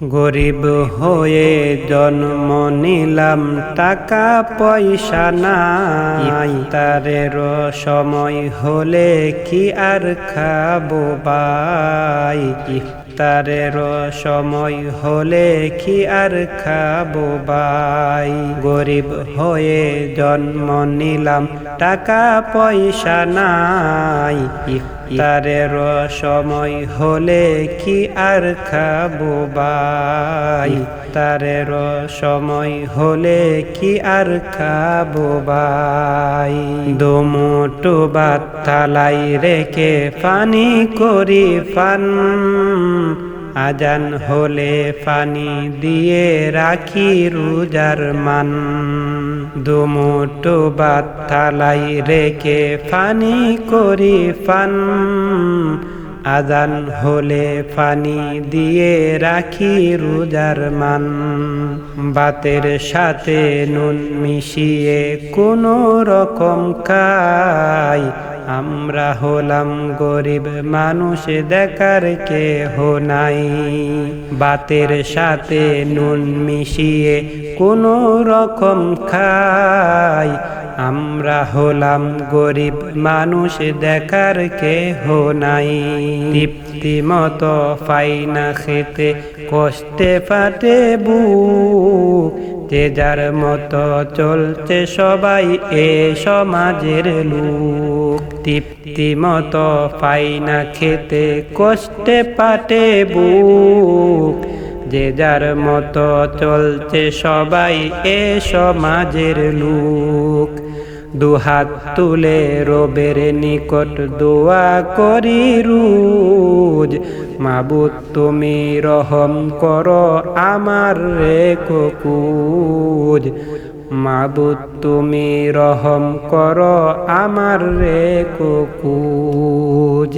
গরিব হয়ে জন্ম নিলাম, টাকা পয়সা নাই। তারের সময় হলে কি আর খাব বাই ইফতারের সময় হলে কি আর খাব বাই গরিব হয়ে জন্ম নিলাম, টাকা পয়সা নাই। ইফতারের সময় হলে কি আর খাব বাই তারের সময় হলে কি আর খাব বাই দোমোটো বাত থালাই রেখে পানি করি পান। আজান হলে পানি দিয়ে রাখি রোজার মান। দুমুটো বাত থালাই রেখে পানি করি পান। আজান হলে পানি দিয়ে রাখি রোজার মান। বাতের সাথে নুন মিশিয়ে কোনো রকম খাই আমরা হলাম গরিব মানুষ, দেখার কেহ নাই। বাতের সাথে নুন মিশিয়ে কোনো রকম খাই আমরা হলাম গরিব মানুষ, দেখার কেহ নাই। তৃপ্তি মতো পাই না খেতে, কষ্টে ফাটে বুক। যে যার মতো চলছে সবাই এ সমাজের লোক। তৃপ্তি মতো পাই না খেতে, কষ্টে পাটে বুক। যে যার মতো চলছে সবাই এ সমাজের লোক। দুহাত তুলে রবের নিকট দোয়া করি রুজ। মাবুদ, তুমি রহম করো আমার রে কুজ মাবুদ, তুমি রহম করো আমার রে কুজ